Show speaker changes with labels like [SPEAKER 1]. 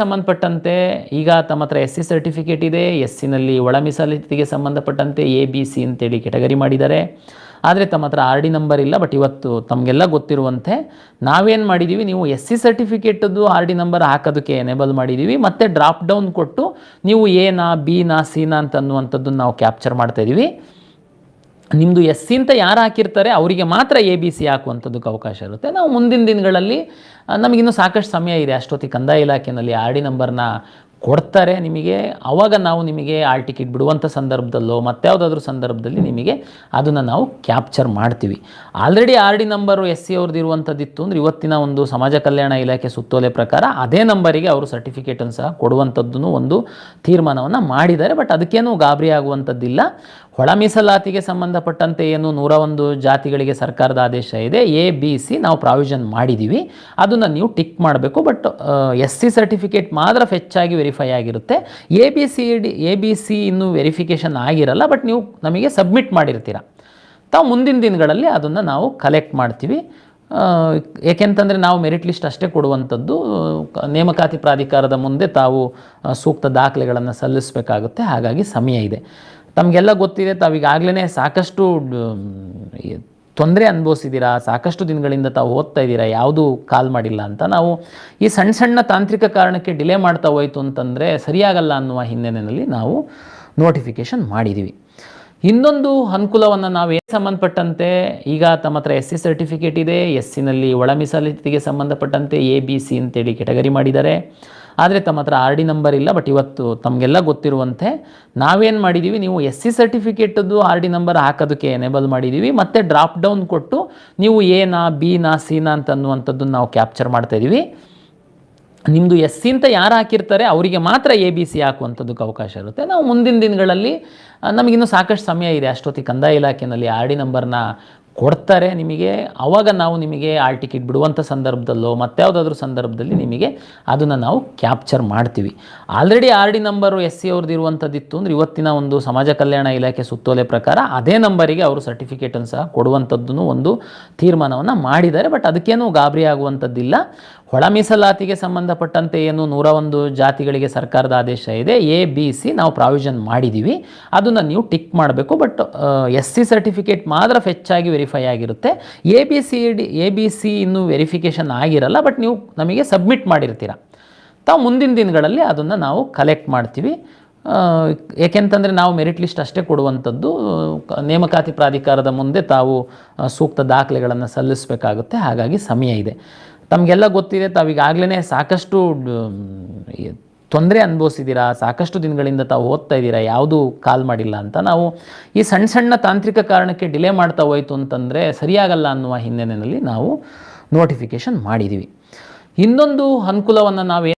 [SPEAKER 1] ಸಂಬಂಧಪಟ್ಟಂತೆ, ಈಗ ತಮ್ಮ ಹತ್ರ ಎಸ್ ಸಿ ಸರ್ಟಿಫಿಕೇಟ್ ಇದೆ ಎಸ್ ಸಿನಲ್ಲಿ ಒಳ ಮೀಸಲಾತಿಗೆ ಸಂಬಂಧಪಟ್ಟಂತೆ ಎ ಬಿ ಸಿ ಅಂತೇಳಿ ಕೆಟಗರಿ ಮಾಡಿದ್ದಾರೆ. ಆದರೆ ತಮ್ಮ ಹತ್ರ ಆರ್ ಡಿ ನಂಬರ್ ಇಲ್ಲ ಬಟ್ ಇವತ್ತು ತಮಗೆಲ್ಲ ಗೊತ್ತಿರುವಂತೆ ನಾವೇನು ಮಾಡಿದ್ದೀವಿ ನೀವು ಎಸ್ ಸಿ ಸರ್ಟಿಫಿಕೇಟದ್ದು ಆರ್ ಡಿ ನಂಬರ್ ಹಾಕೋದಕ್ಕೆ ಎನೇಬಲ್ ಮಾಡಿದ್ದೀವಿ ಮತ್ತು ಡ್ರಾಪ್ ಡೌನ್ ಕೊಟ್ಟು ನೀವು ಎನಾ ಬಿನಾ ಸಿನಾ ಅಂತ ಅನ್ನುವಂಥದ್ದನ್ನು ನಾವು ಕ್ಯಾಪ್ಚರ್ ಮಾಡ್ತಾ ಇದ್ದೀವಿ ನಿಮ್ಮದು ಎಸ್ ಅಂತ ಯಾರು ಹಾಕಿರ್ತಾರೆ, ಅವರಿಗೆ ಮಾತ್ರ ಎ ಬಿ ಸಿ ಹಾಕುವಂಥದ್ದಕ್ಕೆ ಅವಕಾಶ ಇರುತ್ತೆ. ನಾವು ಮುಂದಿನ ದಿನಗಳಲ್ಲಿ ನಮಗಿನ್ನೂ ಸಾಕಷ್ಟು ಸಮಯ ಇದೆ. ಅಷ್ಟೊತ್ತಿಗೆ ಕಂದಾಯ ಇಲಾಖೆಯಲ್ಲಿ ಆರ್ ಡಿ ನಂಬರ್ನ ಕೊಡ್ತಾರೆ ನಿಮಗೆ. ಆವಾಗ ನಾವು ನಿಮಗೆ ಆಲ್ ಟಿಕೆಟ್ ಬಿಡುವಂಥ ಸಂದರ್ಭದಲ್ಲೋ ಮತ್ಯಾವುದಾದ್ರೂ ಸಂದರ್ಭದಲ್ಲಿ ನಿಮಗೆ ಅದನ್ನು ನಾವು ಕ್ಯಾಪ್ಚರ್ ಮಾಡ್ತೀವಿ. Already R D number S C ಅವ್ರದ್ದು ಇರುವಂಥದ್ದಿತ್ತು ಅಂದರೆ ಇವತ್ತಿನ ಒಂದು ಸಮಾಜ ಕಲ್ಯಾಣ ಇಲಾಖೆ ಸುತ್ತೋಲೆ ಪ್ರಕಾರ ಅದೇ ನಂಬರಿಗೆ ಅವರು ಸರ್ಟಿಫಿಕೇಟನ್ನು ಸಹ ಕೊಡುವಂಥದ್ದು ಒಂದು ತೀರ್ಮಾನವನ್ನು ಮಾಡಿದ್ದಾರೆ. ಬಟ್ ಅದಕ್ಕೇನು ಗಾಬರಿ ಆಗುವಂಥದ್ದಿಲ್ಲ. ಒಳ ಮೀಸಲಾತಿಗೆ ಸಂಬಂಧಪಟ್ಟಂತೆ ಏನು ನೂರ ಒಂದು ಜಾತಿಗಳಿಗೆ ಸರ್ಕಾರದ ಆದೇಶ ಇದೆ, ಎ, ಬಿ, ಸಿ ನಾವು ಪ್ರಾವಿಷನ್ ಮಾಡಿದ್ದೀವಿ ಅದನ್ನು ನೀವು ಟಿಕ್ ಮಾಡಬೇಕು, ಬಟ್ ಎಸ್ ಸಿ ಸರ್ಟಿಫಿಕೇಟ್ ಮಾತ್ರ ಹೆಚ್ಚಾಗಿ ವೆರಿಫೈ ಆಗಿರುತ್ತೆ. A, B, C, D, A, B, C ಇನ್ನೂ ವೆರಿಫಿಕೇಷನ್ ಆಗಿರಲ್ಲ, ಬಟ್ ನೀವು ನಮಗೆ ಸಬ್ಮಿಟ್ ಮಾಡಿರ್ತೀರ. ತಾವು ಮುಂದಿನ ದಿನಗಳಲ್ಲಿ ಅದನ್ನು ನಾವು ಕಲೆಕ್ಟ್ ಮಾಡ್ತೀವಿ. ಏಕೆಂತಂದರೆ ನಾವು ಮೆರಿಟ್ ಲಿಸ್ಟ್ ಅಷ್ಟೇ ಕೊಡುವಂಥದ್ದು. ನೇಮಕಾತಿ ಪ್ರಾಧಿಕಾರದ ಮುಂದೆ ತಾವು ಸೂಕ್ತ ದಾಖಲೆಗಳನ್ನು ಸಲ್ಲಿಸಬೇಕಾಗುತ್ತೆ. ಹಾಗಾಗಿ ಸಮಯ ಇದೆ. ತಮಗೆಲ್ಲ ಗೊತ್ತಿದೆ ತಾವೀಗಾಗಲೇ ಸಾಕಷ್ಟು ತೊಂದರೆ ಅನುಭವಿಸಿದ್ದೀರಾ ಸಾಕಷ್ಟು ದಿನಗಳಿಂದ ತಾವು ಓದ್ತಾ ಇದ್ದೀರಾ, ಯಾವುದೂ ಕಾಲ್ ಮಾಡಿಲ್ಲ ಅಂತ ನಾವು ಈ ಸಣ್ಣ ಸಣ್ಣ ತಾಂತ್ರಿಕ ಕಾರಣಕ್ಕೆ ಡಿಲೇ ಮಾಡ್ತಾ ಹೋಯಿತು ಅಂತಂದರೆ ಸರಿಯಾಗಲ್ಲ ಅನ್ನುವ ಹಿನ್ನೆಲೆಯಲ್ಲಿ ನಾವು ನೋಟಿಫಿಕೇಷನ್ ಮಾಡಿದ್ದೀವಿ ಇನ್ನೊಂದು ಅನುಕೂಲವನ್ನು ನಾವು ಏನು ಸಂಬಂಧಪಟ್ಟಂತೆ, ಈಗ ತಮ್ಮ ಹತ್ರ ಎಸ್ ಸಿ ಸರ್ಟಿಫಿಕೇಟ್ ಇದೆ ಎಸ್ ಸಿನಲ್ಲಿ ಒಳ ಮೀಸಲಾತಿಗೆ ಸಂಬಂಧಪಟ್ಟಂತೆ ಎ ಬಿ ಸಿ ಅಂತೇಳಿ ಕೆಟಗರಿ ಮಾಡಿದ್ದಾರೆ. ಆದರೆ ತಮ್ಮ ಹತ್ರ ಆರ್ ಡಿ ನಂಬರ್ ಇಲ್ಲ ಬಟ್ ಇವತ್ತು ತಮಗೆಲ್ಲ ಗೊತ್ತಿರುವಂತೆ ನಾವೇನು ಮಾಡಿದ್ದೀವಿ ನೀವು ಎಸ್ ಸಿ ಸರ್ಟಿಫಿಕೇಟದ್ದು ಆರ್ ಡಿ ನಂಬರ್ ಹಾಕೋದಕ್ಕೆ ಎನೇಬಲ್ ಮಾಡಿದ್ದೀವಿ ಮತ್ತು ಡ್ರಾಪ್ ಡೌನ್ ಕೊಟ್ಟು ನೀವು ಎನಾ ಬಿನಾ ಸಿನಾ ಅಂತ ಅನ್ನುವಂಥದ್ದನ್ನು ನಾವು ಕ್ಯಾಪ್ಚರ್ ಮಾಡ್ತಾ ಇದ್ದೀವಿ ನಿಮ್ಮದು ಎಸ್ ಅಂತ ಯಾರು ಹಾಕಿರ್ತಾರೆ, ಅವರಿಗೆ ಮಾತ್ರ ಎ ಬಿ ಸಿ ಹಾಕುವಂಥದ್ದಕ್ಕೆ ಅವಕಾಶ ಇರುತ್ತೆ. ನಾವು ಮುಂದಿನ ದಿನಗಳಲ್ಲಿ ನಮಗಿನ್ನೂ ಸಾಕಷ್ಟು ಸಮಯ ಇದೆ. ಅಷ್ಟೊತ್ತಿಗೆ ಕಂದಾಯ ಇಲಾಖೆಯಲ್ಲಿ ಆರ್ ಡಿ ನಂಬರ್ನ ಕೊಡ್ತಾರೆ ನಿಮಗೆ ಆವಾಗ ನಾವು ನಿಮಗೆ ಆಲ್ ಟಿಕೆಟ್ ಬಿಡುವಂಥ ಸಂದರ್ಭದಲ್ಲೋ ಮತ್ಯಾವುದಾದ್ರೂ ಸಂದರ್ಭದಲ್ಲಿ ನಿಮಗೆ ಅದನ್ನು ನಾವು ಕ್ಯಾಪ್ಚರ್ ಮಾಡ್ತೀವಿ. Already R D number S C ಅವ್ರದ್ದು ಇರುವಂಥದ್ದಿತ್ತು ಅಂದರೆ ಇವತ್ತಿನ ಒಂದು ಸಮಾಜ ಕಲ್ಯಾಣ ಇಲಾಖೆ ಸುತ್ತೋಲೆ ಪ್ರಕಾರ ಅದೇ ನಂಬರಿಗೆ ಅವರು ಸರ್ಟಿಫಿಕೇಟನ್ನು ಸಹ ಕೊಡುವಂಥದ್ದನ್ನು ಒಂದು ತೀರ್ಮಾನವನ್ನು ಮಾಡಿದ್ದಾರೆ. ಬಟ್ ಅದಕ್ಕೇನು ಗಾಬರಿ ಆಗುವಂಥದ್ದಿಲ್ಲ ಒಳ ಮೀಸಲಾತಿಗೆ ಸಂಬಂಧಪಟ್ಟಂತೆ ಏನು ನೂರ ಒಂದು ಜಾತಿಗಳಿಗೆ ಸರ್ಕಾರದ ಆದೇಶ ಇದೆ. ಎ, ಬಿ, ಸಿ ನಾವು ಪ್ರಾವಿಷನ್ ಮಾಡಿದ್ದೀವಿ ಅದನ್ನು ನೀವು ಟಿಕ್ ಮಾಡಬೇಕು. ಬಟ್ ಎಸ್ ಸಿ ಸರ್ಟಿಫಿಕೇಟ್ ಮಾತ್ರ ಹೆಚ್ಚಾಗಿ ವೆರಿಫೈ ಆಗಿರುತ್ತೆ. A B C D A B C ಇನ್ನೂ ವೆರಿಫಿಕೇಷನ್ ಆಗಿರಲ್ಲ ಬಟ್ ನೀವು ನಮಗೆ ಸಬ್ಮಿಟ್ ಮಾಡಿರ್ತೀರ. ತಾವು ಮುಂದಿನ ದಿನಗಳಲ್ಲಿ ಅದನ್ನು ನಾವು ಕಲೆಕ್ಟ್ ಮಾಡ್ತೀವಿ. ಏಕೆಂತಂದರೆ ನಾವು ಮೆರಿಟ್ ಲಿಸ್ಟ್ ಅಷ್ಟೇ ಕೊಡುವಂಥದ್ದು. ನೇಮಕಾತಿ ಪ್ರಾಧಿಕಾರದ ಮುಂದೆ ತಾವು ಸೂಕ್ತ ದಾಖಲೆಗಳನ್ನು ಸಲ್ಲಿಸಬೇಕಾಗುತ್ತೆ. ಹಾಗಾಗಿ ಸಮಯ ಇದೆ. ತಮಗೆಲ್ಲ ಗೊತ್ತಿದೆ ತಾವೀಗಾಗಲೇ ಸಾಕಷ್ಟು ತೊಂದರೆ ಅನುಭವಿಸಿದ್ದೀರಾ? ಸಾಕಷ್ಟು ದಿನಗಳಿಂದ ತಾವು ಓದ್ತಾ ಇದ್ದೀರಾ? ಯಾವುದೂ ಕಾಲ್ ಮಾಡಿಲ್ಲ ಅಂತ ನಾವು ಈ ಸಣ್ಣ ಸಣ್ಣ ತಾಂತ್ರಿಕ ಕಾರಣಕ್ಕೆ ಡಿಲೇ ಮಾಡ್ತಾ ಹೋಯಿತು ಅಂತಂದರೆ ಸರಿಯಾಗಲ್ಲ ಅನ್ನುವ ಹಿನ್ನೆಲೆಯಲ್ಲಿ ನಾವು ನೋಟಿಫಿಕೇಷನ್ ಮಾಡಿದ್ದೀವಿ ಇನ್ನೊಂದು ಅನುಕೂಲವನ್ನು ನಾವು